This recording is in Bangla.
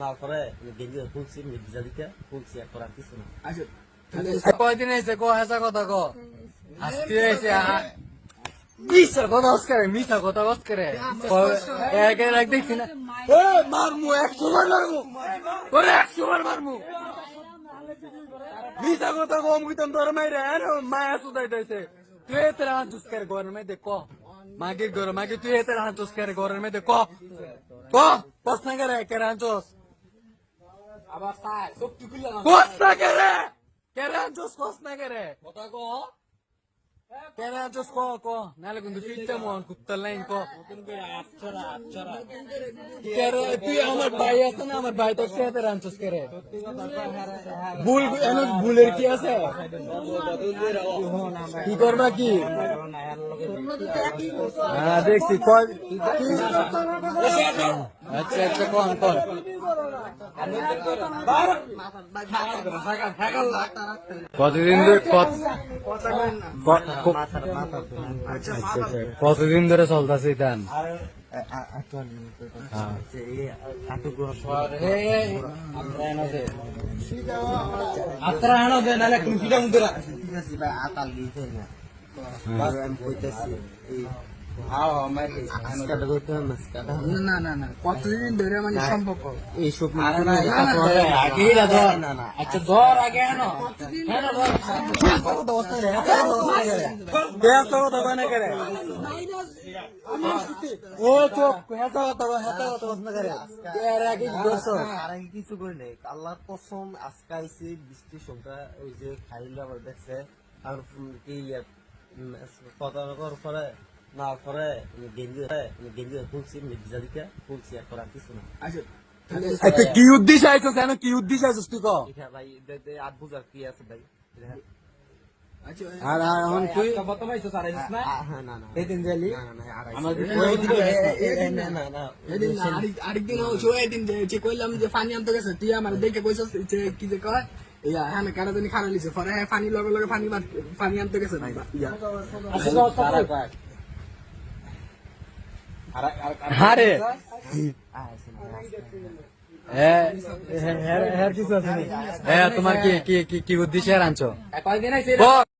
তারপরে গেঞ্জি খুলছি মির্জা দিকে খুলছি এখন আর কিছু না। কয়দিন এসে কো হাসা কথা কো। আজকে এসে মিশা কথা করে মিশা কথা বস করে এক এক দেখছি না। এ মারমু একশো বার মারমু। ওরে একশো বার মারমু। মিশা কথা কম কইতাম তোর মাইরে। আর মায়া সুদাইতেছে তুই এতে হাত জুস করে ঘরের মধ্যে? ক? মাগির ঘর মাগি তুই এতে হাত জুস করে ঘরের মধ্যে? ক? ক? প্রশ্ন করে কে রাঞ্চস আবার স্যার সত্যি খুললাম Costa querer! Querer anjos costa querer! কথা কো Anjos co co! Nale kun dufitte mon kuttal lain co! আচ্ছারা আচ্ছারা তুই আমার ভাই আছে না আমার ভাই তো খেতে রাঞ্চস করে ভুল এন ভুলের কি আছে কি করবা কি হ্যাঁ দেখছি কয় কি? আচ্ছা আচ্ছা কোন কোন কতদিন ধরে কতদিন ধরে চলতেছে ধান। আত্রা আনো দে নালে কুচিটা মুদরা আতাল না না না কতদিন ধরে মানে সম্পর্ক এইসব আচ্ছা ধর আগে হ্যাঁ বানা করে ও চুপ হেতা কথা হেতা কথা বানা করে এর আগে আর আমি কিছু করি নাই আল্লাহর কসম আজকে আইসি বৃষ্টির সংখ্যা ওই যে খাইলে আবার দেখছে আর কি ইয়ে, উম, কথা পরে না পরে গেঞ্জি গেঞ্জি খুলছি মির্জা খুলছি এখন আর কিছু না আচ্ছা কি উদ্দেশ্য আইছো কেন কি উদ্দেশ্য আইছো তুই কো? এটা ভাই দে- দে, আট বুঝার কি আছে ভাই আর আর এখন তুই? বর্তমাইছো স্যার আ- আ- না? না এদিন না, না, না, আর আইসি। আমাদের ওই দিকে, এ- এ- এ- না, না, না। আরেক- আরেকদিন হচ্ছে এদিন যে যে কইলাম যে পানি আনতে গেছে তুই আমার দেখে কইছস যে কি যে কয়? ইয়া হ্যাঁ কারা জানি খারাপ লিছে পরে হ্যাঁ পানি লগে লগে পানি পানি আনতে গেছে ইয়া। হারে। হ্যাঁ হ্যাঁ হ্যাঁ? হ্যাঁ তোমার কি কি কি উদ্দেশ্যে আনছো